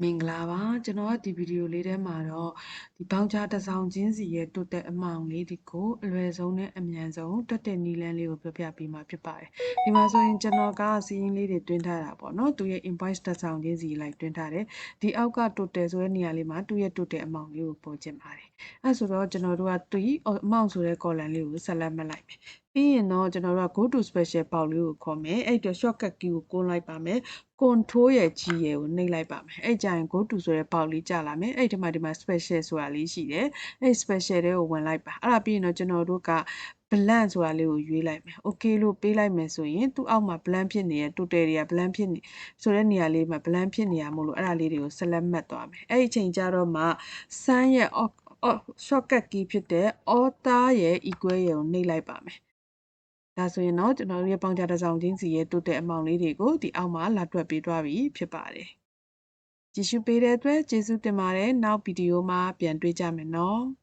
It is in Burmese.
မင်္ဂလာပါကျွန်တော်ကဒီဗီဒီယိုလေးထဲမှာတော့ဒီဘောင်ချာတစ်စောင်ချင်းစီရဲ့တွတ်တဲ့အမောင်လေးဒီကိုအလွယ်ဆုံးနဲ့အမြန်ဆုံးတွတ်တဲ့နီလန်းလေးကိုပြောပြပေးမှာဖြစ်ပါတယ်ဒီမှာဆိုရင်ကျွန်တော်ကစီးရင်လေးတွေတွင်းထားတာပေါ့နော်သူရဲ့ invoice တစ်စောင်ချင်းစီလိုက်တွင်းထားတယ်ဒီအောက်ကတွတ်တယ်ဆိုတဲ့နေရာလေးမှာသူ့ရဲ့တွတ်တဲ့အမောင်လေးကိုပေါ်ကျင်ပါတယ်အဲဆိုတော့ကျွန်တော်တို့ကသူအမောင်ဆိုတဲ့ column လေးကိုဆက်လက်မှတ်လိုက်မယ် ပြီးရင်တော့ကျွန်တော်တို့က go to special ပေါက်လေးကိုခေါ်မယ်အဲ့တော့ shortcut key ကိုကိုးလိုက်ပါမယ် control ရဲ့ G ရဲ့ကိုနှိပ်လိုက်ပါမယ်အဲ့ကြရင် go to ဆိုတဲ့ပေါက်လေးကြာလာမယ်အဲ့ဒီမှာဒီမှာ special ဆိုတာလေးရှိတယ်အဲ့ special တွေကိုဝင်လိုက်ပါအဲ့ဒါပြီးရင်တော့ကျွန်တော်တို့က blank ဆိုတာလေးကိုရွေးလိုက်မယ် okay လို့ပေးလိုက်မယ်ဆိုရင်သူ့အောက်မှာ blank ဖြစ်နေတဲ့ total တွေက blank ဖြစ်နေဆိုတဲ့နေရာလေးမှာ blank ဖြစ်နေရမို့လို့အဲ့ဒါလေးတွေကို select မှတ်သွားမယ်အဲ့ဒီအချိန်ကျတော့မှ sun ရဲ့ shortcut key ဖြစ်တဲ့ author ရဲ့ equal ရဲ့ကိုနှိပ်လိုက်ပါမယ် ဒါဆိုရင်တော့ကျွန်တော်တို့ရဲ့ပေါင်ချတစ်စောင်ချင်းစီရဲ့တိုးတဲ့အမောင်လေးတွေကိုဒီအောက်မှာလာတွက်ပေးသွားပြီဖြစ်ပါတယ်။ကြည့်ရှုပေးတဲ့အတွက်ကျေးဇူးတင်ပါတယ်။နောက်ဗီဒီယိုမှာပြန်တွေ့ကြမယ်နော်။